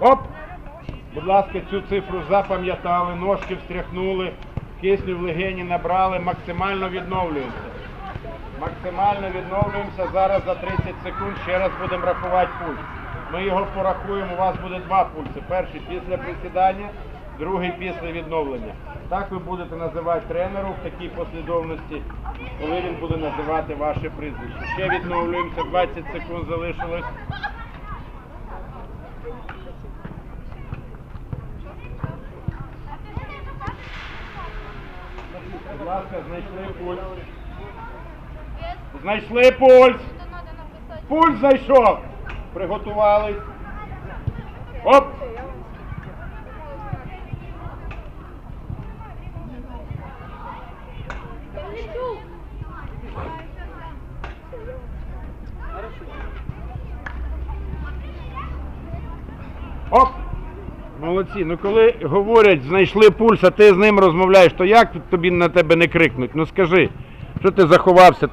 Оп! Будь ласка, цю цифру запам'ятали, ножки встряхнули, кисню в легені набрали, максимально відновлюємося. Максимально відновлюємося. Зараз за 30 секунд ще раз будемо рахувати пульс. Ми його порахуємо, у вас буде два пульси. Перший після присідання другий після відновлення. Так ви будете називати тренеру в такій послідовності, коли він буде називати ваше прізвище. Ще відновлюємося, 20 секунд залишилось. Будь ласка, знайшли пульс. Знайшли пульс. Пульс зайшов. Приготувались. Оп! Павличук. Оп! Молодці. Ну коли говорять, знайшли пульс, а ти з ним розмовляєш, то як тобі на тебе не крикнуть? Ну скажи, що ти заховався?